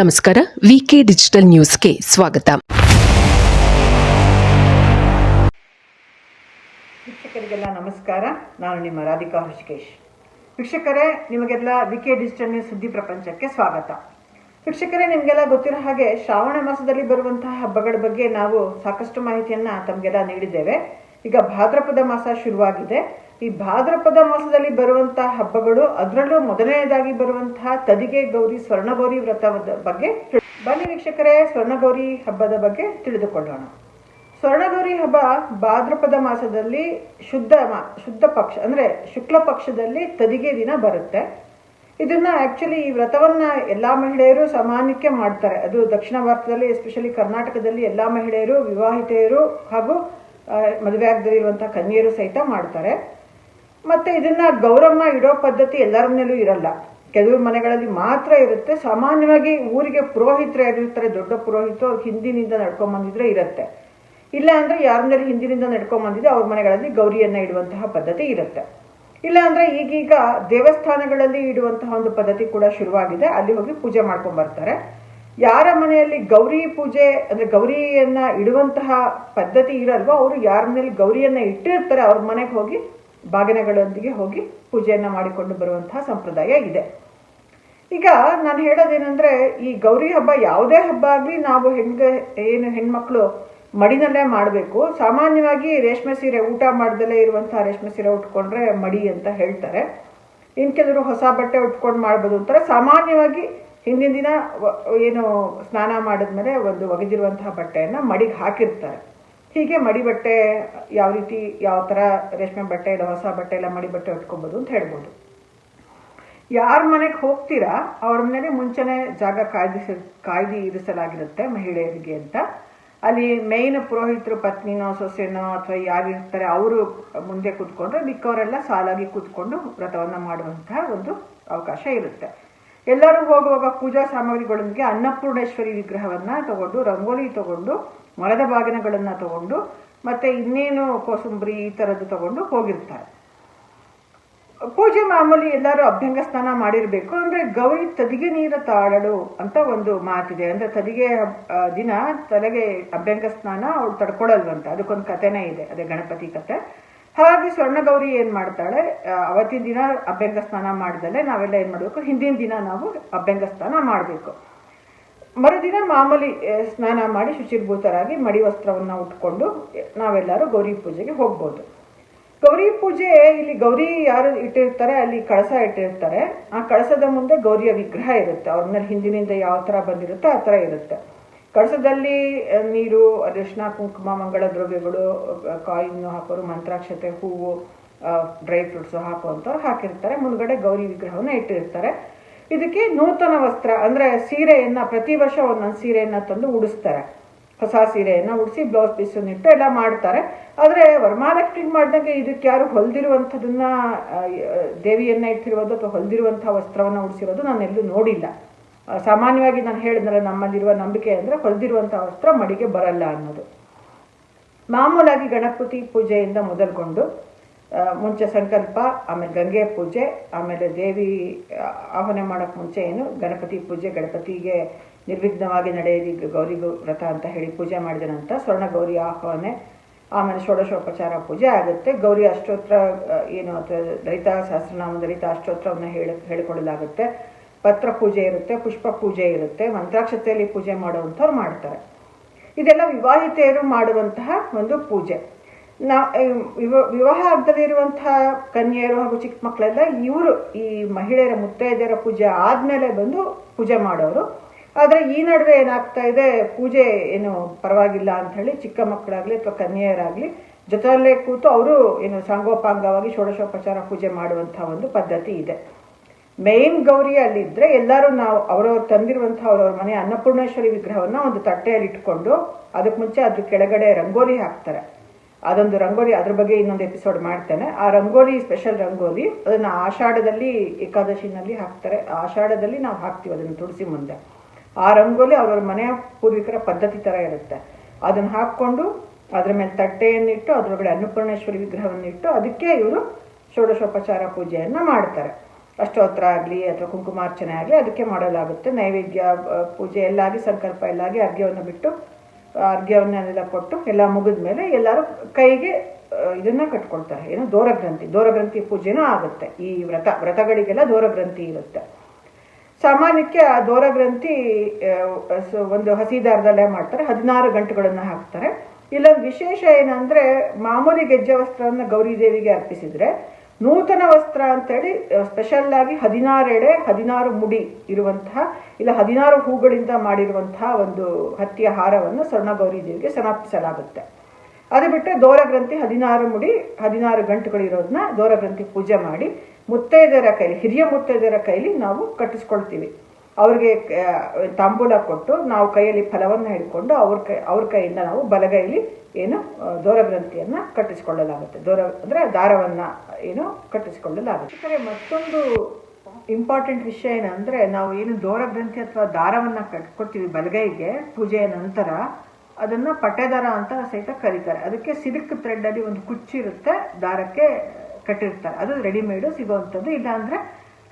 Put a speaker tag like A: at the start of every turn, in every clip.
A: ನಮಸ್ಕಾರ, ವಿಕೆ ಡಿಜಿಟಲ್ ನ್ಯೂಸ್ಗೆ ಸ್ವಾಗತ.
B: ವೀಕ್ಷಕರಿಗೆಲ್ಲ ನಮಸ್ಕಾರ, ನಾನು ನಿಮ್ಮ ರಾಧಿಕಾ ಹೃಷಿಕೇಶ್ ವೀಕ್ಷಕರೇ, ನಿಮಗೆಲ್ಲ ವಿಕೆ ಡಿಜಿಟಲ್ ನ್ಯೂಸ್ ಸುದ್ದಿ ಪ್ರಪಂಚಕ್ಕೆ ಸ್ವಾಗತ. ವೀಕ್ಷಕರೇ, ನಿಮಗೆಲ್ಲ ಗೊತ್ತಿರೋ ಹಾಗೆ ಶ್ರಾವಣ ಮಾಸದಲ್ಲಿ ಬರುವಂತಹ ಹಬ್ಬಗಳ ಬಗ್ಗೆ ನಾವು ಸಾಕಷ್ಟು ಮಾಹಿತಿಯನ್ನ ತಮಗೆಲ್ಲ ನೀಡಿದ್ದೇವೆ. ಈಗ ಭಾದ್ರಪದ ಮಾಸ ಶುರುವಾಗಿದೆ. ಈ ಭಾದ್ರಪದ ಮಾಸದಲ್ಲಿ ಬರುವಂತಹ ಹಬ್ಬಗಳು ಅದರಲ್ಲೂ ಮೊದಲನೆಯದಾಗಿ ಬರುವಂತಹ ತದಿಗೆ ಗೌರಿ ಸ್ವರ್ಣಗೌರಿ ವ್ರತದ ಬಗ್ಗೆ ಬನ್ನಿ ವೀಕ್ಷಕರೇ, ಸ್ವರ್ಣಗೌರಿ ಹಬ್ಬದ ಬಗ್ಗೆ ತಿಳಿದುಕೊಳ್ಳೋಣ. ಸ್ವರ್ಣಗೌರಿ ಹಬ್ಬ ಭಾದ್ರಪದ ಮಾಸದಲ್ಲಿ ಶುದ್ಧ ಶುದ್ಧ ಪಕ್ಷ ಅಂದ್ರೆ ಶುಕ್ಲ ಪಕ್ಷದಲ್ಲಿ ತದಿಗೆ ದಿನ ಬರುತ್ತೆ. ಇದನ್ನ ಆಕ್ಚುಲಿ ಈ ವ್ರತವನ್ನ ಎಲ್ಲಾ ಮಹಿಳೆಯರು ಸಾಮಾನ್ಯಕ್ಕೆ ಮಾಡ್ತಾರೆ. ಅದು ದಕ್ಷಿಣ ಭಾರತದಲ್ಲಿ ಎಸ್ಪೆಷಲಿ ಕರ್ನಾಟಕದಲ್ಲಿ ಎಲ್ಲಾ ಮಹಿಳೆಯರು, ವಿವಾಹಿತೆಯರು ಹಾಗೂ ಮದುವೆ ಮದುವೆ ಆಗದಿರುವಂತಹ ಕನ್ಯರು ಸಹಿತ ಮಾಡ್ತಾರೆ. ಮತ್ತೆ ಇದನ್ನ ಗೌರಮ್ಮ ಇಡೋ ಪದ್ಧತಿ ಎಲ್ಲರ ಮನೇಲೂ ಇರಲ್ಲ. ಕೆಲವು ಮನೆಗಳಲ್ಲಿ ಮಾತ್ರ ಇರುತ್ತೆ. ಸಾಮಾನ್ಯವಾಗಿ ಊರಿಗೆ ಪುರೋಹಿತರು ಯಾರಿರ್ತಾರೆ ದೊಡ್ಡ ಪುರೋಹಿತರು, ಅವ್ರು ಹಿಂದಿನಿಂದ ನಡ್ಕೊಂಡ್ ಬಂದಿದ್ರೆ ಇರುತ್ತೆ. ಇಲ್ಲ ಅಂದ್ರೆ ಯಾರ ಮನೇಲಿ ಹಿಂದಿನಿಂದ ನಡ್ಕೊಂಡ್ ಬಂದಿದೆ ಅವ್ರ ಮನೆಗಳಲ್ಲಿ ಗೌರಿಯನ್ನ ಇಡುವಂತಹ ಪದ್ಧತಿ ಇರುತ್ತೆ. ಇಲ್ಲ ಅಂದ್ರೆ ಈಗೀಗ ದೇವಸ್ಥಾನಗಳಲ್ಲಿ ಇಡುವಂತಹ ಒಂದು ಪದ್ಧತಿ ಕೂಡ ಶುರುವಾಗಿದೆ. ಅಲ್ಲಿ ಹೋಗಿ ಪೂಜೆ ಮಾಡ್ಕೊಂಡ್ ಬರ್ತಾರೆ. ಯಾರ ಮನೆಯಲ್ಲಿ ಗೌರಿ ಪೂಜೆ, ಅಂದ್ರೆ ಗೌರಿಯನ್ನ ಇಡುವಂತಹ ಪದ್ಧತಿ ಇರಲ್ವೋ, ಅವರು ಯಾರ ಮನೇಲಿ ಗೌರಿಯನ್ನ ಇಟ್ಟಿರ್ತಾರೆ, ಅವ್ರ ಮನೆಗೆ ಹೋಗಿ ಬಾಗಿನಗಳೊಂದಿಗೆ ಹೋಗಿ ಪೂಜೆಯನ್ನು ಮಾಡಿಕೊಂಡು ಬರುವಂತಹ ಸಂಪ್ರದಾಯ ಇದೆ. ಈಗ ನಾನು ಹೇಳೋದೇನೆಂದರೆ, ಈ ಗೌರಿ ಹಬ್ಬ ಯಾವುದೇ ಹಬ್ಬ ಆಗಲಿ ನಾವು ಹೆಂಗ, ಏನು ಹೆಣ್ಮಕ್ಳು ಮಡಿನಲ್ಲೇ ಮಾಡಬೇಕು. ಸಾಮಾನ್ಯವಾಗಿ ರೇಷ್ಮೆ ಸೀರೆ ಊಟ ಮಾಡ್ದಲೇ ಇರುವಂತಹ ರೇಷ್ಮೆ ಸೀರೆ ಉಟ್ಕೊಂಡ್ರೆ ಮಡಿ ಅಂತ ಹೇಳ್ತಾರೆ. ಇನ್ ಕೆಲವರು ಹೊಸ ಬಟ್ಟೆ ಉಟ್ಕೊಂಡು ಮಾಡ್ಬೋದು ಅಂತಾರೆ. ಸಾಮಾನ್ಯವಾಗಿ ಹಿಂದಿನ ದಿನ ಏನು ಸ್ನಾನ ಮಾಡಿದ್ಮೇಲೆ ಒಂದು ಒಗೆದಿರುವಂತಹ ಬಟ್ಟೆಯನ್ನು ಮಡಿಗೆ ಹಾಕಿರ್ತಾರೆ. ಹೀಗೆ ಮಡಿ ಬಟ್ಟೆ ಯಾವ ರೀತಿ, ಯಾವ ಥರ ರೇಷ್ಮೆ ಬಟ್ಟೆ ಇಲ್ಲ ಹೊಸ ಬಟ್ಟೆ ಇಲ್ಲ ಮಡಿ ಬಟ್ಟೆ ಉಟ್ಕೊಬೋದು ಅಂತ ಹೇಳ್ಬೋದು. ಯಾರ ಮನೆಗೆ ಹೋಗ್ತೀರಾ, ಅವ್ರ ಮನೇಲಿ ಮುಂಚೆನೆ ಜಾಗ ಕಾಯ್ದಿಸ, ಕಾಯ್ದಿ ಇರಿಸಲಾಗಿರುತ್ತೆ ಮಹಿಳೆಯರಿಗೆ ಅಂತ. ಅಲ್ಲಿ ಮೇಯ್ನ್ ಪುರೋಹಿತರು, ಪತ್ನಿನೋ, ಸೊಸೆನೋ ಅಥವಾ ಯಾರಿರ್ತಾರೆ, ಅವರು ಮುಂದೆ ಕೂತ್ಕೊಂಡ್ರೆ ಮಿಕ್ಕವರೆಲ್ಲ ಸಾಲಾಗಿ ಕೂತ್ಕೊಂಡು ವ್ರತವನ್ನು ಮಾಡುವಂತಹ ಒಂದು ಅವಕಾಶ ಇರುತ್ತೆ. ಎಲ್ಲರೂ ಹೋಗುವಾಗ ಪೂಜಾ ಸಾಮಗ್ರಿಗಳೊಂದಿಗೆ ಅನ್ನಪೂರ್ಣೇಶ್ವರಿ ವಿಗ್ರಹವನ್ನ ತಗೊಂಡು, ರಂಗೋಲಿ ತಗೊಂಡು ಮರದ ಬಾಗಿನಗಳನ್ನು ತಗೊಂಡು ಮತ್ತೆ ಇನ್ನೇನು ಕೋಸಂಬರಿ ಈ ಥರದ್ದು ತಗೊಂಡು ಹೋಗಿರ್ತಾರೆ. ಪೂಜೆ ಮಾಮೂಲಿ ಎಲ್ಲರೂ ಅಭ್ಯಂಗ ಸ್ನಾನ ಮಾಡಿರಬೇಕು. ಅಂದ್ರೆ ಗೌರಿ ತದಿಗೆ ನೀರ ತಾಳಲು ಅಂತ ಒಂದು ಮಾತಿದೆ. ಅಂದ್ರೆ ತದಿಗೆ ದಿನ ತಲೆಗೆ ಅಭ್ಯಂಗ ಸ್ನಾನ ಅವಳು ತಡ್ಕೊಳಲ್ವಂತ. ಅದಕ್ಕೊಂದು ಕಥೆನೇ ಇದೆ. ಅದೇ ಗಣಪತಿ ಕತೆ. ಹಾಗಾಗಿ ಸ್ವರ್ಣ ಗೌರಿ ಏನ್ ಮಾಡ್ತಾಳೆ? ಅವತ್ತಿನ ದಿನ ಅಭ್ಯಂಗ ಸ್ನಾನ ಮಾಡ್ದಲೆ ನಾವೆಲ್ಲ ಏನು ಮಾಡಬೇಕು? ಹಿಂದಿನ ದಿನ ನಾವು ಅಭ್ಯಂಗ ಸ್ನಾನ ಮಾಡ್ಬೇಕು. ಮರುದಿನ ಮಾಮೂಲಿ ಸ್ನಾನ ಮಾಡಿ ಶುಚಿರ್ಭೂತರಾಗಿ ಮಡಿ ವಸ್ತ್ರವನ್ನು ಉಟ್ಕೊಂಡು ನಾವೆಲ್ಲರೂ ಗೌರಿ ಪೂಜೆಗೆ ಹೋಗ್ಬೋದು. ಗೌರಿ ಪೂಜೆ ಇಲ್ಲಿ ಗೌರಿ ಯಾರು ಇಟ್ಟಿರ್ತಾರೆ, ಅಲ್ಲಿ ಕಳಸ ಇಟ್ಟಿರ್ತಾರೆ. ಆ ಕಳಸದ ಮುಂದೆ ಗೌರಿಯ ವಿಗ್ರಹ ಇರುತ್ತೆ. ಅವ್ರ ಮೇಲೆ ಹಿಂದಿನಿಂದ ಯಾವ ತರ ಬಂದಿರುತ್ತೆ, ಆ ತರ ಇರುತ್ತೆ. ಕಳಸದಲ್ಲಿ ನೀರು ಅರಿಶಿನ ಕುಂಕುಮ, ಮಂಗಳ ದ್ರವ್ಯಗಳು ಕಾಯಿನ್ ಹಾಕೋರು, ಮಂತ್ರಾಕ್ಷತೆ, ಹೂವು ಡ್ರೈ ಫ್ರೂಟ್ಸ್ ಹಾಕುವಂಥವ್ರು ಹಾಕಿರ್ತಾರೆ. ಮುಂದ್ಗಡೆ ಗೌರಿ ವಿಗ್ರಹವನ್ನ ಇಟ್ಟಿರ್ತಾರೆ. ಇದಕ್ಕೆ ನೂತನ ವಸ್ತ್ರ ಅಂದ್ರೆ ಸೀರೆಯನ್ನು ಪ್ರತಿ ವರ್ಷ ಒಂದೊಂದು ಸೀರೆಯನ್ನು ತಂದು ಉಡಿಸ್ತಾರೆ. ಹೊಸ ಸೀರೆಯನ್ನು ಉಡಿಸಿ ಬ್ಲೌಸ್ ಪೀಸ್ ಇಟ್ಟು ಎಲ್ಲ ಮಾಡ್ತಾರೆ. ಆದ್ರೆ ವರಮಹಾಲಕ್ಷ್ಮಿ ಮಾಡ್ದಂಗೆ ಇದಕ್ಕೆ ಯಾರು ಹೊಲಿದಿರುವಂಥದನ್ನ ದೇವಿಯನ್ನು ಇಟ್ಟಿರೋದು ಅಥವಾ ಹೊಲ್ದಿರುವಂತಹ ವಸ್ತ್ರವನ್ನ ಉಡಿಸಿರೋದು ನಾನು ಎಲ್ಲೂ ನೋಡಿಲ್ಲ ಸಾಮಾನ್ಯವಾಗಿ ನಾನು ಹೇಳಿದ್ರೆ ನಮ್ಮಲ್ಲಿರುವ ನಂಬಿಕೆ ಅಂದ್ರೆ ಹೊಲ್ದಿರುವಂತಹ ವಸ್ತ್ರ ಮಡಿಗೆ ಬರಲ್ಲ ಅನ್ನೋದು. ಮಾಮೂಲಾಗಿ ಗಣಪತಿ ಪೂಜೆಯಿಂದ ಮೊದಲ್ಗೊಂಡು ಆ, ಮುಂಚೆ ಸಂಕಲ್ಪ, ಆಮೇಲೆ ಗಂಗೆ ಪೂಜೆ, ಆಮೇಲೆ ದೇವಿ ಆಹ್ವಾನ ಮಾಡೋಕೆ ಮುಂಚೆ ಏನು ಗಣಪತಿ ಪೂಜೆ, ಗಣಪತಿಗೆ ನಿರ್ವಿಘ್ನವಾಗಿ ನಡೆಯಲಿ ಗೌರಿ ವ್ರತ ಅಂತ ಹೇಳಿ ಪೂಜೆ ಮಾಡಿದ ನಂತರ ಸ್ವರ್ಣ ಗೌರಿ ಆಹ್ವಾನೆ, ಆಮೇಲೆ ಷೋಡಶೋಪಚಾರ ಪೂಜೆ ಆಗುತ್ತೆ. ಗೌರಿ ಅಷ್ಟೋತ್ರ ಏನು ಅಥವಾ ದಲಿತ ಸಹಸ್ರನಾಮದ ದಲಿತ ಅಷ್ಟೋತ್ರವನ್ನು ಹೇಳಿ ಹೇಳಿಕೊಡಲಾಗುತ್ತೆ ಪತ್ರ ಪೂಜೆ ಇರುತ್ತೆ, ಪುಷ್ಪ ಪೂಜೆ ಇರುತ್ತೆ, ಮಂತ್ರಾಕ್ಷತೆಯಲ್ಲಿ ಪೂಜೆ ಮಾಡುವಂಥವ್ರು ಮಾಡ್ತಾರೆ. ಇದೆಲ್ಲ ವಿವಾಹಿತೆಯರು ಮಾಡುವಂತಹ ಒಂದು ಪೂಜೆ. ನಾ ವಿವ- ವಿವಾಹ ಆಗದಲ್ಲಿ ಇರುವಂತಹ ಕನ್ಯೆಯರು ಹಾಗೂ ಚಿಕ್ಕ ಮಕ್ಕಳೆಲ್ಲ ಇವರು ಈ ಮಹಿಳೆಯರ ಮುತ್ತೈದೆಯರ ಪೂಜೆ ಆದ್ಮೇಲೆ ಬಂದು ಪೂಜೆ ಮಾಡೋರು. ಆದರೆ ಈ ನಡುವೆ ಏನಾಗ್ತಾ ಇದೆ, ಪೂಜೆ ಏನು ಪರವಾಗಿಲ್ಲ ಅಂತ ಹೇಳಿ ಚಿಕ್ಕ ಮಕ್ಕಳಾಗಲಿ ಅಥವಾ ಕನ್ಯೆಯರಾಗಲಿ ಜೊತೆಯಲ್ಲೇ ಕೂತು ಅವರು ಏನು ಸಾಂಗೋಪಾಂಗವಾಗಿ ಷೋಡಶೋಪಚಾರ ಪೂಜೆ ಮಾಡುವಂಥ ಒಂದು ಪದ್ಧತಿ ಇದೆ. ಮೇನ್ ಗೌರಿ ಅಲ್ಲಿದ್ದರೆ ಎಲ್ಲರೂ ನಾವು ಅವರವ್ರು ತಂದಿರುವಂಥ ಅವರವ್ರ ಮನೆ ಅನ್ನಪೂರ್ಣೇಶ್ವರಿ ವಿಗ್ರಹವನ್ನ ಒಂದು ತಟ್ಟೆಯಲ್ಲಿ ಇಟ್ಕೊಂಡು ಅದಕ್ಕೆ ಮುಂಚೆ ಅದ್ರ ಕೆಳಗಡೆ ರಂಗೋಲಿ ಹಾಕ್ತಾರೆ. ಅದೊಂದು ರಂಗೋಲಿ ಅದ್ರ ಬಗ್ಗೆ ಇನ್ನೊಂದು ಎಪಿಸೋಡ್ ಮಾಡ್ತೇನೆ. ಆ ರಂಗೋಲಿ ಸ್ಪೆಷಲ್ ರಂಗೋಲಿ, ಅದನ್ನ ಆಷಾಢದಲ್ಲಿ ಏಕಾದಶಿನಲ್ಲಿ ಹಾಕ್ತಾರೆ. ಆಷಾಢದಲ್ಲಿ ನಾವು ಹಾಕ್ತೀವಿ ಅದನ್ನ ತುಳಸಿ ಮುಂದೆ. ಆ ರಂಗೋಲಿ ಅವ್ರವ್ರ ಮನೆಯ ಪೂರ್ವಿಕರ ಪದ್ಧತಿ ತರ ಇರುತ್ತೆ. ಅದನ್ನ ಹಾಕೊಂಡು ಅದ್ರ ಮೇಲೆ ತಟ್ಟೆಯನ್ನಿಟ್ಟು, ಅದ್ರೊಳಗಡೆ ಅನ್ನಪೂರ್ಣೇಶ್ವರಿ ವಿಗ್ರಹವನ್ನಿಟ್ಟು, ಅದಕ್ಕೆ ಇವರು ಷೋಡಶೋಪಚಾರ ಪೂಜೆಯನ್ನು ಮಾಡ್ತಾರೆ. ಅಷ್ಟೋತ್ರ ಆಗಲಿ ಅಥವಾ ಕುಂಕುಮಾರ್ಚನೆ ಆಗಲಿ ಅದಕ್ಕೆ ಮಾಡಲಾಗುತ್ತೆ ನೈವೇದ್ಯ ಪೂಜೆ ಎಲ್ಲಾಗಿ, ಸಂಕಲ್ಪ ಎಲ್ಲಾಗಿ ಅರ್ಘ್ಯವನ್ನು ಬಿಟ್ಟು ಅರ್ಘ್ಯವನ್ನೆಲ್ಲ ಕೊಟ್ಟು ಎಲ್ಲ ಮುಗಿದ ಮೇಲೆ ಎಲ್ಲರೂ ಕೈಗೆ ಇದನ್ನ ಕಟ್ಕೊಳ್ತಾರೆ. ಏನು? ದೋರಗ್ರಂಥಿ. ದೋರಗ್ರಂಥಿ ಪೂಜೆನೂ ಆಗುತ್ತೆ. ಈ ವ್ರತ, ವ್ರತಗಳಿಗೆಲ್ಲ ದೂರಗ್ರಂಥಿ ಇರುತ್ತೆ. ಸಾಮಾನ್ಯಕ್ಕೆ ಆ ದೂರಗ್ರಂಥಿ ಒಂದು ಹಸಿದಾರದಲ್ಲೇ ಮಾಡ್ತಾರೆ. ಹದಿನಾರು ಗಂಟೆಗಳನ್ನು ಹಾಕ್ತಾರೆ. ಇಲ್ಲೊಂದು ವಿಶೇಷ ಏನಂದ್ರೆ, ಮಾಮೂಲಿ ಗೆಜ್ಜೆ ವಸ್ತ್ರವನ್ನು ಗೌರಿ ದೇವಿಗೆ ಅರ್ಪಿಸಿದ್ರೆ ನೂತನ ವಸ್ತ್ರ ಅಂತೇಳಿ ಸ್ಪೆಷಲ್ ಆಗಿ ಹದಿನಾರೆಡೆ ಹದಿನಾರು ಮುಡಿ ಇರುವಂತಹ ಇಲ್ಲ ಹದಿನಾರು ಹೂಗಳಿಂದ ಮಾಡಿರುವಂತಹ ಒಂದು ಹತ್ತಿಯ ಹಾರವನ್ನು ಸ್ವರ್ಣ ಗೌರಿ ದೇವಿಗೆ ಸಮರ್ಪಿಸಲಾಗುತ್ತೆ. ಅದು ಬಿಟ್ಟರೆ ದೋರಗ್ರಂಥಿ ಹದಿನಾರು ಮುಡಿ, ಹದಿನಾರು ಗಂಟುಗಳಿರೋದನ್ನ ದೋರಗ್ರಂಥಿ ಪೂಜೆ ಮಾಡಿ ಮುತ್ತೈದೆಯರ ಕೈಲಿ, ಹಿರಿಯ ಮುತ್ತೈದೆಯರ ಕೈಲಿ ನಾವು ಕಟ್ಟಿಸ್ಕೊಳ್ತೀವಿ. ಅವ್ರಿಗೆ ತಾಂಬೂಲ ಕೊಟ್ಟು ನಾವು ಕೈಯಲ್ಲಿ ಫಲವನ್ನು ಹಿಡ್ಕೊಂಡು ಅವ್ರ ಕೈ, ಅವ್ರ ಕೈಯಿಂದ ನಾವು ಬಲಗೈಲಿ ಏನು ದೋರಗ್ರಂಥಿಯನ್ನು ಕಟ್ಟಿಸಿಕೊಳ್ಳಲಾಗುತ್ತೆ. ದೋರ ಅಂದ್ರೆ ದಾರವನ್ನ ಏನು ಕಟ್ಟಿಸಿಕೊಳ್ಳಲಾಗುತ್ತೆ. ಯಾಕಂದ್ರೆ ಮತ್ತೊಂದು ಇಂಪಾರ್ಟೆಂಟ್ ವಿಷಯ ಏನಂದ್ರೆ ನಾವು ಏನು ದೋರಗ್ರಂಥಿ ಅಥವಾ ದಾರವನ್ನ ಕಟ್ಕೊಡ್ತೀವಿ ಬಲಗೈಗೆ ಪೂಜೆಯ ನಂತರ, ಅದನ್ನ ಪಟ್ಟೆದಾರ ಅಂತ ಸಹಿತ ಕರೀತಾರೆ. ಅದಕ್ಕೆ ಸಿಲ್ಕ್ ಥ್ರೆಡ್ ಅಲ್ಲಿ ಒಂದು ಕುಚ್ಚಿರುತ್ತೆ ದಾರಕ್ಕೆ ಕಟ್ಟಿರ್ತಾರೆ. ಅದು ರೆಡಿಮೇಡು ಸಿಗೋವಂಥದ್ದು. ಇಲ್ಲ ಅಂದ್ರೆ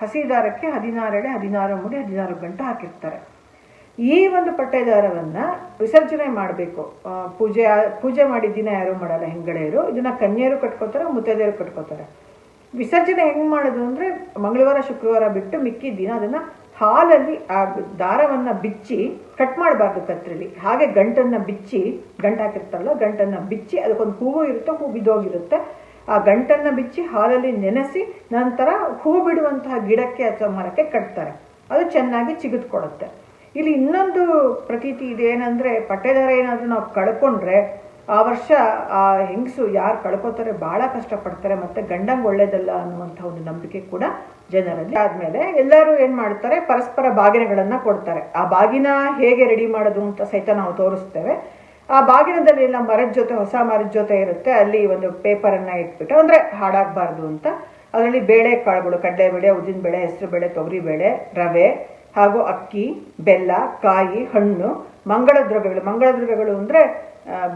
B: ಹಸಿ ದಾರಕ್ಕೆ ಹದಿನಾರು ಮುಡಿ ಹದಿನಾರು ಗಂಟೆ ಹಾಕಿರ್ತಾರೆ. ಈ ಒಂದು ಪಟ್ಟೆದಾರವನ್ನ ವಿಸರ್ಜನೆ ಮಾಡಬೇಕು. ಪೂಜೆ ಪೂಜೆ ಮಾಡಿದ ದಿನ ಯಾರೂ ಮಾಡಲ್ಲ? ಹೆಂಗಳೆಯರು ಇದನ್ನ ಕನ್ಯೆಯರು ಕಟ್ಕೋತಾರೆ, ಮುತ್ತೈದೆಯರು ಕಟ್ಕೋತಾರೆ. ವಿಸರ್ಜನೆ ಹೆಂಗ್ ಮಾಡೋದು ಅಂದ್ರೆ ಮಂಗಳವಾರ, ಶುಕ್ರವಾರ ಬಿಟ್ಟು ಮಿಕ್ಕಿದ ದಿನ ಅದನ್ನ ಹಾಲಲ್ಲಿ ಆ ದಾರವನ್ನು ಬಿಚ್ಚಿ ಕಟ್ ಮಾಡಬಾರ್ದು ಕತ್ರಿಲಿ. ಹಾಗೆ ಗಂಟನ್ನ ಬಿಚ್ಚಿ, ಗಂಟು ಹಾಕಿರ್ತಾರಲ್ಲ, ಗಂಟನ್ನ ಬಿಚ್ಚಿ ಅದಕ್ಕೊಂದು ಹೂವು ಇರುತ್ತೆ, ಹೂ ಬಿದ್ದೋಗಿರುತ್ತೆ. ಆ ಗಂಟನ್ನ ಬಿಚ್ಚಿ ಹಾಲಲ್ಲಿ ನೆನೆಸಿ ನಂತರ ಹೂ ಬಿಡುವಂತಹ ಗಿಡಕ್ಕೆ ಅಥವಾ ಮರಕ್ಕೆ ಕಟ್ತಾರೆ. ಅದು ಚೆನ್ನಾಗಿ ಚಿಗಿದ್ಕೊಡುತ್ತೆ ಇಲ್ಲಿ ಇನ್ನೊಂದು ಪ್ರತೀತಿ ಇದೆ ಏನಂದ್ರೆ ಪಟ್ಟೆದಾರ ಏನಾದ್ರೂ ನಾವು ಕಳ್ಕೊಂಡ್ರೆ ಆ ವರ್ಷ ಆ ಹೆಂಗಸು ಯಾರು ಕಳ್ಕೊತಾರೆ ಬಹಳ ಕಷ್ಟಪಡ್ತಾರೆ ಮತ್ತೆ ಗಂಡಂಗ್ ಒಳ್ಳೇದಲ್ಲ ಅನ್ನುವಂಥ ಒಂದು ನಂಬಿಕೆ ಕೂಡ ಜನರಲ್ಲಿ ಆದ್ಮೇಲೆ ಎಲ್ಲರೂ ಏನು ಮಾಡ್ತಾರೆ ಪರಸ್ಪರ ಬಾಗಿನಗಳನ್ನ ಕೊಡ್ತಾರೆ. ಆ ಬಾಗಿನ ಹೇಗೆ ರೆಡಿ ಮಾಡೋದು ಅಂತ ಸಹಿತ ನಾವು ತೋರಿಸ್ತೇವೆ. ಆ ಬಾಗಿನದಲ್ಲಿ ಎಲ್ಲ ಮರದ ಜೊತೆ, ಹೊಸ ಮರದ ಜೊತೆ ಇರುತ್ತೆ. ಅಲ್ಲಿ ಒಂದು ಪೇಪರನ್ನು ಇಟ್ಬಿಟ್ಟು, ಅಂದ್ರೆ ಹಾಳಾಗಬಾರ್ದು ಅಂತ. ಅದರಲ್ಲಿ ಬೇಳೆ ಕಾಳುಗಳು, ಕಡಲೆಬೇಳೆ, ಉದ್ದಿನ ಬೇಳೆ, ಹೆಸರು ಬೇಳೆ, ತೊಗರಿ ಬೇಳೆ, ರವೆ ಹಾಗೂ ಅಕ್ಕಿ, ಬೆಲ್ಲ, ಕಾಯಿ, ಹಣ್ಣು, ಮಂಗಳ ದ್ರವ್ಯಗಳು. ಮಂಗಳ ದ್ರವ್ಯಗಳು ಅಂದ್ರೆ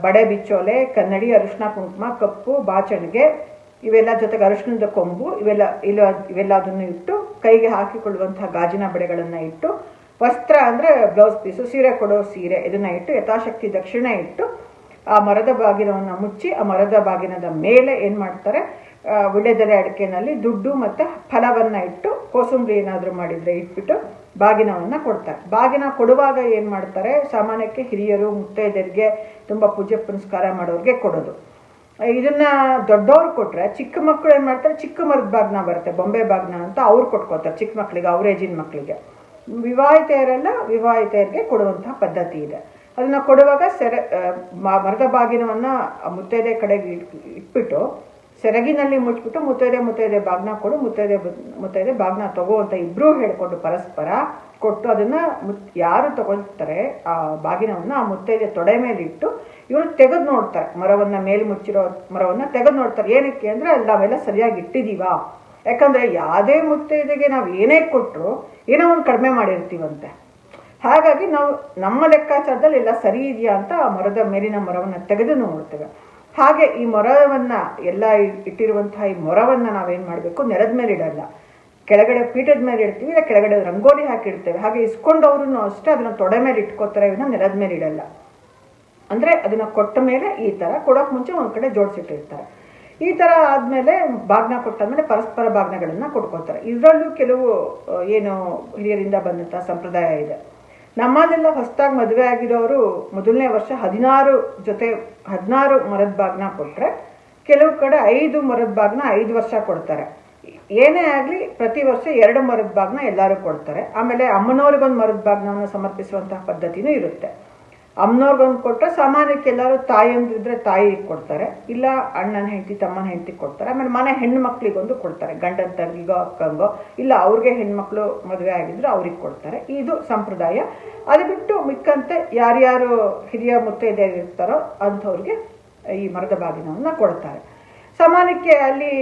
B: ಬಡೆ ಬಿಚ್ಚೋಲೆ, ಕನ್ನಡಿ ಅರಿಶಿನ ಕುಂಕುಮ, ಕಪ್ಪು, ಬಾಚಣಿಗೆ, ಇವೆಲ್ಲ ಜೊತೆಗೆ ಅರಿಶಿಣದ ಕೊಂಬು, ಇವೆಲ್ಲ ಇಲ್ಲ ಇವೆಲ್ಲದನ್ನು ಇಟ್ಟು, ಕೈಗೆ ಹಾಕಿಕೊಳ್ಳುವಂತಹ ಗಾಜಿನ ಬಡೆಗಳನ್ನು ಇಟ್ಟು ವಸ್ತ್ರ ಅಂದ್ರೆ ಬ್ಲೌಸ್ ಪೀಸು, ಸೀರೆ ಕೊಡೋ ಸೀರೆ, ಇದನ್ನ ಇಟ್ಟು ಯಥಾಶಕ್ತಿ ದಕ್ಷಿಣೆ ಇಟ್ಟು ಆ ಮರದ ಬಾಗಿನವನ್ನು ಮುಚ್ಚಿ ಆ ಮರದ ಬಾಗಿನದ ಮೇಲೆ ಏನು ಮಾಡ್ತಾರೆ? ವಿಳೆದೆಲೆ ಅಡಿಕೆನಲ್ಲಿ ದುಡ್ಡು ಮತ್ತೆ ಫಲವನ್ನ ಇಟ್ಟು ಕೋಸುಂಬರಿ ಏನಾದರೂ ಮಾಡಿದ್ರೆ ಇಟ್ಬಿಟ್ಟು ಬಾಗಿನವನ್ನ ಕೊಡ್ತಾರೆ. ಬಾಗಿನ ಕೊಡುವಾಗ ಏನು ಮಾಡ್ತಾರೆ? ಸಾಮಾನ್ಯಕ್ಕೆ ಹಿರಿಯರು ಮುತ್ತೈದರಿಗೆ ತುಂಬಾ ಪೂಜೆ ಪುನಸ್ಕಾರ ಮಾಡೋರಿಗೆ ಕೊಡೋದು. ಇದನ್ನ ದೊಡ್ಡವ್ರು ಕೊಟ್ರೆ ಚಿಕ್ಕ ಮಕ್ಕಳು ಏನು ಮಾಡ್ತಾರೆ? ಚಿಕ್ಕ ಮರದ ಬಾಗ್ನ ಬರುತ್ತೆ, ಬೊಂಬೆ ಬಾಗ್ನ ಅಂತ ಅವ್ರು ಕೊಟ್ಕೋತಾರೆ ಚಿಕ್ಕ ಮಕ್ಕಳಿಗೆ ಅವ್ರ ಏಜಿನ ಮಕ್ಕಳಿಗೆ ವಿವಾಹಿತೆಯರೆಲ್ಲ ವಿವಾಹಿತೆಯರಿಗೆ ಕೊಡುವಂತಹ ಪದ್ಧತಿ ಇದೆ. ಅದನ್ನ ಕೊಡುವಾಗ ಸೆರೆ ಮರದ ಬಾಗಿನವನ್ನು ಮುತ್ತೈದೆ ಕಡೆಗೆ ಇಟ್- ಇಟ್ಬಿಟ್ಟು ಸೆರಗಿನಲ್ಲಿ ಮುಚ್ಚಿಬಿಟ್ಟು ಮುತ್ತೈದೆ ಮುತ್ತೈದೆ ಬಾಗ್ನ ಕೊಡು, ಮುತ್ತೈದೆ ಮುತ್ತೈದೆ ಬಾಗ್ನ ತಗೋ ಅಂತ ಇಬ್ಬರೂ ಹೇಳ್ಕೊಂಡು ಪರಸ್ಪರ ಕೊಟ್ಟು ಅದನ್ನ ಯಾರು ತಗೊಳ್ತಾರೆ ಆ ಬಾಗಿನವನ್ನು ಆ ಮುತ್ತೈದೆ ತೊಡೆ ಮೇಲೆ ಇಟ್ಟು ಇವರು ತೆಗೆದು ನೋಡ್ತಾರೆ. ಮರವನ್ನ ಮೇಲೆ ಮುಚ್ಚಿರೋ ಮರವನ್ನ ತೆಗೆದು ನೋಡ್ತಾರೆ. ಏನಕ್ಕೆ ಅಂದ್ರೆ ನಾವೆಲ್ಲ ಸರಿಯಾಗಿ ಇಟ್ಟಿದೀವಾ? ಯಾಕಂದ್ರೆ ಯಾವುದೇ ಮುತ್ತೈದೆಗೆ ನಾವು ಏನೇ ಕೊಟ್ಟರು ಏನೋ ಒಂದು ಕಡಿಮೆ ಮಾಡಿರ್ತೀವಂತೆ. ಹಾಗಾಗಿ ನಾವು ನಮ್ಮ ಲೆಕ್ಕಾಚಾರದಲ್ಲಿ ಎಲ್ಲ ಸರಿ ಇದೆಯಾ ಅಂತ ಆ ಮರದ ಮೇಲಿನ ಮರವನ್ನು ತೆಗೆದು ನೋಡ್ತೇವೆ. ಹಾಗೆ ಈ ಮೊರವನ್ನು ಎಲ್ಲ ಇಟ್ಟಿರುವಂತಹ ಈ ಮೊರವನ್ನು ನಾವೇನು ಮಾಡಬೇಕು? ನೆಲದ ಮೇಲೆ ಇಡಲ್ಲ. ಕೆಳಗಡೆ ಪೀಠದ ಮೇಲೆ ಇಡ್ತೀವಿ, ಇಲ್ಲ ಕೆಳಗಡೆ ರಂಗೋಲಿ ಹಾಕಿಡ್ತೇವೆ. ಹಾಗೆ ಇಸ್ಕೊಂಡವ್ರು ಅಷ್ಟೇ ಅದನ್ನ ತೊಡೆ ಮೇಲೆ ಇಟ್ಕೋತಾರೆ ಇವನ್ನ ನೆಲದ ಮೇಲೆ ಇಡಲ್ಲ. ಅಂದ್ರೆ ಅದನ್ನ ಕೊಟ್ಟ ಮೇಲೆ ಈ ತರ ಕೊಡೋಕೆ ಮುಂಚೆ ಒಂದು ಕಡೆ ಜೋಡಿಸಿಟ್ಟಿರ್ತಾರೆ. ಈ ತರ ಆದಮೇಲೆ ಬಾಗ್ನ ಕೊಟ್ಟಾದ್ಮೇಲೆ ಪರಸ್ಪರ ಭಾಗ್ನಗಳನ್ನು ಕೊಟ್ಕೋತಾರೆ ಇದರಲ್ಲೂ ಕೆಲವು ಏನು ಹಿರಿಯರಿಂದ ಬಂದಂಥ ಸಂಪ್ರದಾಯ ಇದೆ. ನಮ್ಮಲ್ಲೆಲ್ಲ ಹೊಸದಾಗಿ ಮದುವೆ ಆಗಿರೋರು ಮೊದಲನೇ ವರ್ಷ ಹದಿನಾರು ಜೊತೆ ಹದಿನಾರು ಮರದ ಭಾಗ್ನ ಕೊಟ್ಟರೆ ಕೆಲವು ಕಡೆ ಐದು ಮರದ ಭಾಗ್ನ ಐದು ವರ್ಷ ಕೊಡ್ತಾರೆ. ಏನೇ ಆಗಲಿ ಪ್ರತಿ ವರ್ಷ ಎರಡು ಮರದ ಭಾಗ್ನ ಎಲ್ಲರೂ ಕೊಡ್ತಾರೆ. ಆಮೇಲೆ ಅಮ್ಮನವ್ರಿಗೊಂದು ಮರದ ಭಾಗ್ನವನ್ನು ಸಮರ್ಪಿಸುವಂತಹ ಪದ್ಧತಿನೂ ಇರುತ್ತೆ. ಅಮ್ಮನವ್ರಿಗೊಂದು ಕೊಟ್ಟರೆ ಸಾಮಾನ್ಯಕ್ಕೆ ಎಲ್ಲರೂ ತಾಯಿಯೊಂದಿದ್ರೆ ತಾಯಿಗೆ ಕೊಡ್ತಾರೆ, ಇಲ್ಲ ಅಣ್ಣನ ಹೆಂಡತಿ ತಮ್ಮನ ಹೆಂಡತಿ ಕೊಡ್ತಾರೆ, ಆಮೇಲೆ ಮನೆ ಹೆಣ್ಣು ಮಕ್ಳಿಗೊಂದು ಕೊಡ್ತಾರೆ, ಗಂಡನ ತಂಗಿಗೋ, ಅಕ್ಕಂಗೋ, ಇಲ್ಲ ಅವ್ರಿಗೆ ಹೆಣ್ಮಕ್ಳು ಮದುವೆ ಆಗಿದ್ರೆ ಅವ್ರಿಗೆ ಕೊಡ್ತಾರೆ. ಇದು ಸಂಪ್ರದಾಯ. ಅದು ಬಿಟ್ಟು ಮಿಕ್ಕಂತೆ ಯಾರ್ಯಾರು ಹಿರಿಯ ಮುತ್ತೈದೆಯರಿರ್ತಾರೋ ಅಂಥವ್ರಿಗೆ ಈ ಮರದ ಬಾಗಿನವನ್ನ ಕೊಡ್ತಾರೆ. ಸಾಮಾನ್ಯಕ್ಕೆ ಅಲ್ಲಿ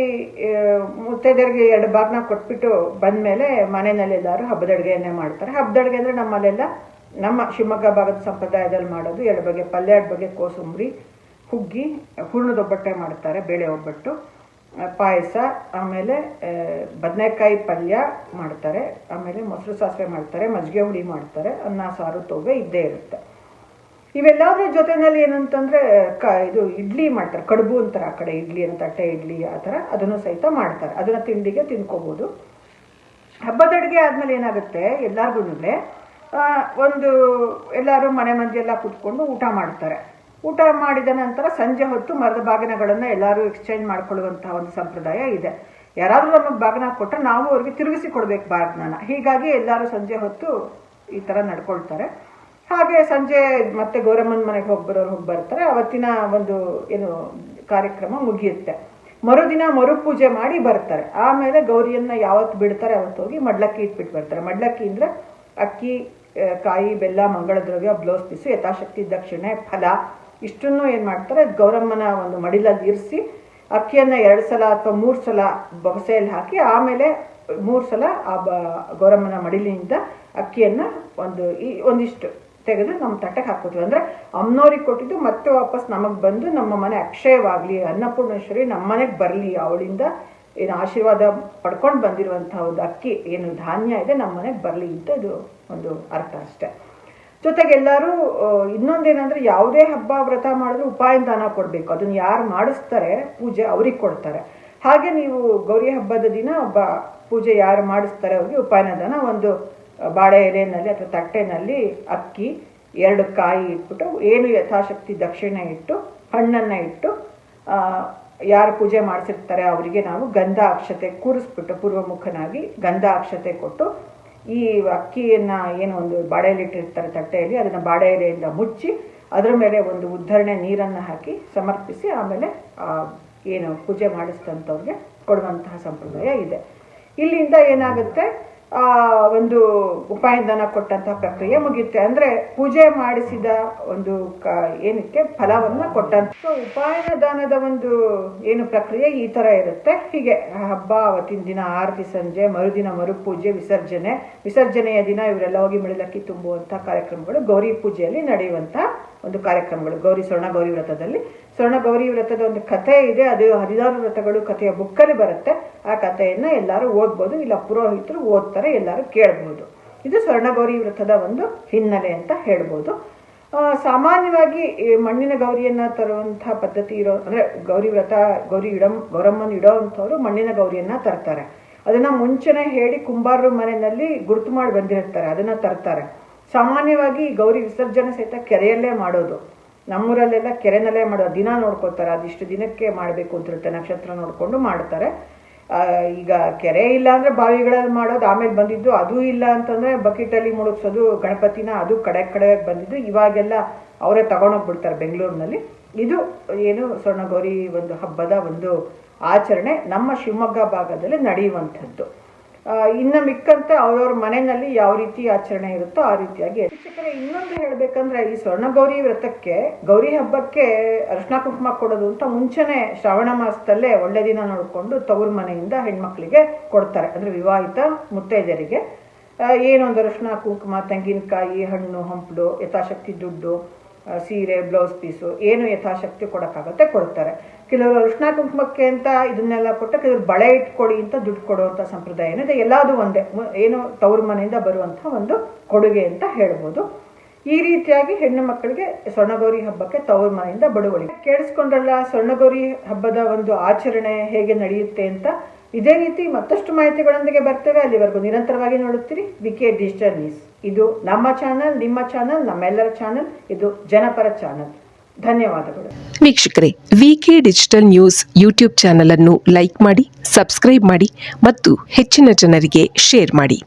B: ಮುತ್ತೈದೆಯರಿಗೆ ಎರಡು ಬಾಗ್ನ ಕೊಟ್ಬಿಟ್ಟು ಬಂದಮೇಲೆ ಮನೆಯಲ್ಲಿ ಎಲ್ಲರೂ ಹಬ್ಬದ ಅಡುಗೆಯನ್ನೇ ಮಾಡ್ತಾರೆ. ಹಬ್ಬದ ಅಡುಗೆ ಅಂದ್ರೆ ನಮ್ಮಲ್ಲೆಲ್ಲ ನಮ್ಮ ಶಿವಮೊಗ್ಗ ಭಾಗದ ಸಂಪ್ರದಾಯದಲ್ಲಿ ಮಾಡೋದು ಎರಡು ಬಗೆ, ಪಲ್ಯ ಎರಡು ಬಗೆ ಕೋಸುಂಬರಿ, ಹುಗ್ಗಿ ಹೂರ್ಣದ ಒಬ್ಬಟ್ಟೆ ಮಾಡ್ತಾರೆ ಬೇಳೆ ಒಬ್ಬಟ್ಟು ಪಾಯಸ, ಆಮೇಲೆ ಬದನೆಕಾಯಿ ಪಲ್ಯ ಮಾಡ್ತಾರೆ, ಆಮೇಲೆ ಮೊಸರು ಸಾಸಿವೆ ಮಾಡ್ತಾರೆ, ಮಜ್ಜಿಗೆ ಹುಳಿ ಮಾಡ್ತಾರೆ, ಅನ್ನ, ಸಾರು ತೋವೆ ಇದ್ದೇ ಇರುತ್ತೆ. ಇವೆಲ್ಲದರ ಜೊತೆಯಲ್ಲಿ ಏನಂತಂದ್ರೆ, ಕ, ಇದು ಇಡ್ಲಿ ಮಾಡ್ತಾರೆ, ಕಡುಬು ಅಂತಾರೆ ಆ ಕಡೆ, ಇಡ್ಲಿ ಅಂತ, ಅಟ್ಟೆ ಇಡ್ಲಿ ಆ ಥರ, ಅದನ್ನು ಸಹಿತ ಮಾಡ್ತಾರೆ. ಅದನ್ನು ತಿಂಡಿಗೆ ತಿನ್ಕೋಬೋದು. ಹಬ್ಬದ ಅಡುಗೆ ಆದ್ಮೇಲೆ ಏನಾಗುತ್ತೆ ಎಲ್ಲಾರ್ಗು ಒಂದು ಎಲ್ಲರೂ ಮನೆ ಮಂದಿಯೆಲ್ಲ ಕುತ್ಕೊಂಡು ಊಟ ಮಾಡ್ತಾರೆ. ಊಟ ಮಾಡಿದ ನಂತರ ಸಂಜೆ ಹೊತ್ತು ಮರದ ಬಾಗಿನಗಳನ್ನು ಎಲ್ಲರೂ ಎಕ್ಸ್ಚೇಂಜ್ ಮಾಡ್ಕೊಳ್ಳುವಂತಹ ಒಂದು ಸಂಪ್ರದಾಯ ಇದೆ. ಯಾರಾದರೂ ನಮಗೆ ಬಾಗಿನ ಕೊಟ್ಟರೆ ನಾವು ಅವ್ರಿಗೆ ತಿರುಗಿಸಿ ಕೊಡಬೇಕು ಬಾಗಿನ ಹೀಗಾಗಿ ಎಲ್ಲರೂ ಸಂಜೆ ಹೊತ್ತು ಈ ಥರ ನಡ್ಕೊಳ್ತಾರೆ. ಹಾಗೆ ಸಂಜೆ ಮತ್ತೆ ಗೌರಮ್ಮನ ಮನೆಗೆ ಹೋಗಿ ಬರೋರು ಹೋಗಿ ಬರ್ತಾರೆ. ಅವತ್ತಿನ ಒಂದು ಏನು ಕಾರ್ಯಕ್ರಮ ಮುಗಿಯುತ್ತೆ. ಮರುದಿನ ಮರುಪೂಜೆ ಮಾಡಿ ಬರ್ತಾರೆ. ಆಮೇಲೆ ಗೌರಿಯನ್ನ ಯಾವತ್ತು ಬಿಡ್ತಾರೆ ಅವತ್ತು ಹೋಗಿ ಮಡ್ಲಕ್ಕಿ ಇಟ್ಬಿಟ್ಟು ಬರ್ತಾರೆ. ಮಡ್ಲಕ್ಕಿ ಅಂದರೆ ಅಕ್ಕಿ ಕಾಯಿ, ಬೆಲ್ಲ ಮಂಗಳ ದ್ರವ್ಯ ಬ್ಲೌಸ್ ಪೀಸು, ಯಥಾಶಕ್ತಿ, ದಕ್ಷಿಣೆ, ಫಲ, ಇಷ್ಟನ್ನು ಏನು ಮಾಡ್ತಾರೆ, ಗೌರಮ್ಮನ ಒಂದು ಮಡಿಲಲ್ಲಿ ಇರಿಸಿ, ಅಕ್ಕಿಯನ್ನು ಎರಡು ಸಲ ಅಥವಾ ಮೂರು ಸಲ ಬೊಗಸೆಯಲ್ಲಿ ಹಾಕಿ, ಆಮೇಲೆ ಮೂರು ಸಲ ಆ ಬ, ಗೌರಮ್ಮನ ಮಡಿಲಿನಿಂದ ಅಕ್ಕಿಯನ್ನು ಒಂದು ಈ ಒಂದಿಷ್ಟು ತೆಗೆದು ನಮ್ಮ ತಟ್ಟಕ್ಕೆ ಹಾಕೋತೀವಿ ಅಂದರೆ ಅಮ್ಮನವ್ರಿಗೆ ಕೊಟ್ಟಿದ್ದು, ಮತ್ತೆ ವಾಪಸ್ ನಮಗೆ ಬಂದು ನಮ್ಮ ಮನೆ ಅಕ್ಷಯವಾಗಲಿ, ಅನ್ನಪೂರ್ಣೇಶ್ವರಿ ನಮ್ಮ ಮನೆಗೆ ಬರಲಿ, ಅವಳಿಂದ ಏನು ಆಶೀರ್ವಾದ ಪಡ್ಕೊಂಡು ಬಂದಿರುವಂಥ ಒಂದು ಅಕ್ಕಿ, ಏನು ಧಾನ್ಯ ಇದೆ, ನಮ್ಮ ಮನೆಗೆ ಬರಲಿ ಅಂತ ಇದು ಒಂದು ಅರ್ಥ ಅಷ್ಟೇ. ಜೊತೆಗೆ ಎಲ್ಲರೂ ಇನ್ನೊಂದೇನಂದ್ರೆ ಯಾವುದೇ ಹಬ್ಬ, ವ್ರತ ಮಾಡಿದ್ರು ಉಪಾಯದಾನ ಕೊಡಬೇಕು. ಅದನ್ನ ಯಾರು ಮಾಡಿಸ್ತಾರೆ, ಪೂಜೆ ಅವ್ರಿಗೆ ಕೊಡ್ತಾರೆ. ಹಾಗೆ ನೀವು ಗೌರಿ ಹಬ್ಬದ ದಿನ ಒಬ್ಬ ಪೂಜೆ ಯಾರು ಮಾಡಿಸ್ತಾರೆ, ಅವ್ರಿಗೆ ಉಪಾಯನ ದಾನ ಒಂದು ಬಾಳೆ ಎಲೆನಲ್ಲಿ ಅಥವಾ ತಟ್ಟೆನಲ್ಲಿ ಅಕ್ಕಿ, ಎರಡು ಕಾಯಿ ಇಟ್ಬಿಟ್ಟು, ಏನು ಯಥಾಶಕ್ತಿ ದಕ್ಷಿಣೆ ಇಟ್ಟು, ಹಣ್ಣನ್ನು ಇಟ್ಟು ಯಾರು ಪೂಜೆ ಮಾಡಿಸಿರ್ತಾರೆ ಅವರಿಗೆ ನಾವು ಗಂಧ ಅಕ್ಷತೆ ಕೂರಿಸ್ಬಿಟ್ಟು ಪೂರ್ವಮುಖನಾಗಿ ಗಂಧ ಅಕ್ಷತೆ ಕೊಟ್ಟು ಈ ಅಕ್ಕಿಯನ್ನ ಏನು ಒಂದು ಬಾಡೆಯಲ್ಲಿ ಇಟ್ಟಿರ್ತಾರೆ ತಟ್ಟೆಯಲ್ಲಿ, ಅದನ್ನ ಬಾಡೆಯಲೆಯಿಂದ ಮುಚ್ಚಿ ಅದರ ಮೇಲೆ ಒಂದು ಉದ್ಧರಣೆ ನೀರನ್ನು ಹಾಕಿ ಸಮರ್ಪಿಸಿ ಆಮೇಲೆ ಏನು ಪೂಜೆ ಮಾಡಿಸಿದಂಥವ್ರಿಗೆ ಕೊಡುವಂತಹ ಸಂಪ್ರದಾಯ ಇದೆ. ಇಲ್ಲಿಂದ ಏನಾಗುತ್ತೆ? ಆ, ಒಂದು ಉಪಾಯದಾನ ಕೊಟ್ಟಂತಹ ಪ್ರಕ್ರಿಯೆ ಮುಗಿಯುತ್ತೆ. ಅಂದ್ರೆ ಪೂಜೆ ಮಾಡಿಸಿದ ಒಂದು ಏನಕ್ಕೆ? ಫಲವನ್ನ ಕೊಟ್ಟಂತ. ಸೊ ಉಪಾಯನ ದಾನದ ಒಂದು ಏನು ಪ್ರಕ್ರಿಯೆ ಈ ತರ ಇರುತ್ತೆ. ಹೀಗೆ, ಹಬ್ಬ, ಅವತ್ತಿನ ದಿನ, ಆರತಿ ಸಂಜೆ, ಮರುದಿನ ಮರುಪೂಜೆ, ವಿಸರ್ಜನೆ. ವಿಸರ್ಜನೆಯ ದಿನ ಇವರೆಲ್ಲ ಹೋಗಿ ಮಿಳಲಕ್ಕಿ ತುಂಬುವಂತಹ ಕಾರ್ಯಕ್ರಮಗಳು. ಗೌರಿ ಪೂಜೆಯಲ್ಲಿ ನಡೆಯುವಂತ ಒಂದು ಕಾರ್ಯಕ್ರಮಗಳು. ಗೌರಿ ಸ್ವರ್ಣ ಗೌರಿ ವ್ರತದಲ್ಲಿ. ಸ್ವರ್ಣ ಗೌರಿ ವ್ರತದ ಒಂದು ಕಥೆ ಇದೆ. ಅದು ಹದಿನಾರು ವ್ರತಗಳು, ಕಥೆಯ ಬುಕ್ಕಲ್ಲಿ ಬರುತ್ತೆ. ಆ ಕಥೆಯನ್ನು ಎಲ್ಲರೂ ಓದ್ಬೋದು, ಇಲ್ಲ ಪುರೋಹಿತರು ಓದ್ತಾರೆ, ಎಲ್ಲರೂ ಕೇಳ್ಬೋದು. ಇದು ಸ್ವರ್ಣಗೌರಿ ವೃತ್ತದ ಒಂದು ಹಿನ್ನೆಲೆ ಅಂತ ಹೇಳ್ಬೋದು. ಸಾಮಾನ್ಯವಾಗಿ ಮಣ್ಣಿನ ಗೌರಿಯನ್ನು ತರುವಂಥ ಪದ್ಧತಿ ಇರೋ, ಅಂದರೆ ಗೌರಿ ವ್ರತ, ಗೌರಿ ಇಡಂ, ಗೌರಮ್ಮನ ಇಡೋ ಅಂಥವ್ರು ಮಣ್ಣಿನ ಗೌರಿಯನ್ನು ತರ್ತಾರೆ. ಅದನ್ನು ಮುಂಚೆನೇ ಹೇಳಿ ಕುಂಬಾರರ ಮನೆಯಲ್ಲಿ ಗುರುತು ಮಾಡಿ ಬಂದಿರ್ತಾರೆ, ಅದನ್ನು ತರ್ತಾರೆ. ಸಾಮಾನ್ಯವಾಗಿ ಗೌರಿ ವಿಸರ್ಜನೆ ಸಹಿತ ಕೆರೆಯಲ್ಲೇ ಮಾಡೋದು. ನಮ್ಮೂರಲ್ಲೆಲ್ಲ ಕೆರೆನಲ್ಲೇ ಮಾಡೋದು. ದಿನ ನೋಡ್ಕೋತಾರೆ ಅದಿಷ್ಟು ದಿನಕ್ಕೆ ಮಾಡಬೇಕು ಅಂತ ಇರುತ್ತೆ. ನಕ್ಷತ್ರ ನೋಡಿಕೊಂಡು ಮಾಡ್ತಾರೆ. ಈಗ ಕೆರೆ ಇಲ್ಲ ಅಂದರೆ ಬಾವಿಗಳಲ್ಲಿ ಮಾಡೋದು ಆಮೇಲೆ ಬಂದಿದ್ದು, ಅದು ಇಲ್ಲ ಅಂತಂದ್ರೆ ಬಕೆಟ್ ಅಲ್ಲಿ ಮುಳುಗ್ಸೋದು, ಗಣಪತಿನ ಅದು ಕಡೆ ಕಡೆ ಬಂದಿದ್ದು, ಇವಾಗೆಲ್ಲ ಅವರೇ ತಗೊಂಡೋಗ್ಬಿಡ್ತಾರೆ ಬೆಂಗಳೂರಿನಲ್ಲಿ. ಇದು ಏನು ಸ್ವರ್ಣಗೌರಿ ಒಂದು ಹಬ್ಬದ ಒಂದು ಆಚರಣೆ ನಮ್ಮ ಶಿವಮೊಗ್ಗ ಭಾಗದಲ್ಲಿ ನಡೆಯುವಂಥದ್ದು. ಇನ್ನ ಮಿಕ್ಕಂತೆ ಅವ್ರವ್ರ ಮನೆಯಲ್ಲಿ ಯಾವ ರೀತಿ ಆಚರಣೆ ಇರುತ್ತೋ ಆ ರೀತಿಯಾಗಿ ಶಿಕ್ಷಕರೇ ಇನ್ನೊಂದು ಹೇಳ್ಬೇಕಂದ್ರೆ ಈ ಸ್ವರ್ಣ ಗೌರಿ ವ್ರತಕ್ಕೆ ಗೌರಿ ಹಬ್ಬಕ್ಕೆ ಅರ್ಶನ ಕುಂಕುಮ ಕೊಡೋದು ಅಂತ ಮುಂಚೆನೆ ಶ್ರಾವಣ ಮಾಸದಲ್ಲೇ ಒಳ್ಳೆ ದಿನ ನೋಡಿಕೊಂಡು ತವರು ಮನೆಯಿಂದ ಹೆಣ್ಮಕ್ಳಿಗೆ ಕೊಡ್ತಾರೆ. ಅಂದ್ರೆ ವಿವಾಹಿತ ಮುತ್ತೈದೆಯರಿಗೆ. ಏನೊಂದು ಅರಶಿನ ಕುಂಕುಮ, ತೆಂಗಿನಕಾಯಿ, ಹಣ್ಣು, ಹಂಪಲು, ಯಥಾಶಕ್ತಿ ದುಡ್ಡು ಸೀರೆ ಬ್ಲೌಸ್ ಪೀಸು ಏನು ಯಥಾಶಕ್ತಿ ಕೊಡೋಕ್ಕಾಗತ್ತೆ ಕೊಡ್ತಾರೆ. ಕೆಲವರು ಅರಿಶಿನ ಕುಂಕುಮಕ್ಕೆ ಅಂತ ಇದನ್ನೆಲ್ಲ ಕೊಟ್ಟು ಕೆಲವರು ಬಳೆ ಇಟ್ಕೊಡಿ ಅಂತ ದುಡ್ಡು ಕೊಡುವಂಥ ಸಂಪ್ರದಾಯ ಏನಿದೆ, ಎಲ್ಲದೂ ಒಂದೇ. ಏನು ತವರು ಮನೆಯಿಂದ ಬರುವಂಥ ಒಂದು ಕೊಡುಗೆ ಅಂತ ಹೇಳ್ಬೋದು. ಈ ರೀತಿಯಾಗಿ ಹೆಣ್ಣು ಮಕ್ಕಳಿಗೆ ಸ್ವರ್ಣಗೌರಿ ಹಬ್ಬಕ್ಕೆ ತವರು ಮನೆಯಿಂದ ಬಡುವಳಿ ಕೇಳಿಸ್ಕೊಂಡ್ರಲ್ಲ, ಸ್ವರ್ಣಗೌರಿ ಹಬ್ಬದ ಒಂದು ಆಚರಣೆ ಹೇಗೆ ನಡೆಯುತ್ತೆ ಅಂತ ಇದೇ ರೀತಿ ಮತ್ತಷ್ಟು ಮಾಹಿತಿಗಳೊಂದಿಗೆ ಬರ್ತೇವೆ. ಅಲ್ಲಿವರೆಗೂ ನಿರಂತರವಾಗಿ ನೋಡುತ್ತೀರಿ. V K digital news. ಇದು ನಮ್ಮ ಚಾನಲ್, ನಿಮ್ಮ ಚಾನಲ್, ನಮ್ಮೆಲ್ಲರ ಚಾನಲ್. ಇದು ಜನಪರ ಚಾನಲ್. ಧನ್ಯವಾದಗಳು.
A: ವೀಕ್ಷಕರೇ, VK digital news YouTube channel ಅನ್ನು ಲೈಕ್ ಮಾಡಿ, ಸಬ್ಸ್ಕ್ರೈಬ್ ಮಾಡಿ ಮತ್ತು ಹೆಚ್ಚಿನ ಜನರಿಗೆ ಶೇರ್ ಮಾಡಿ.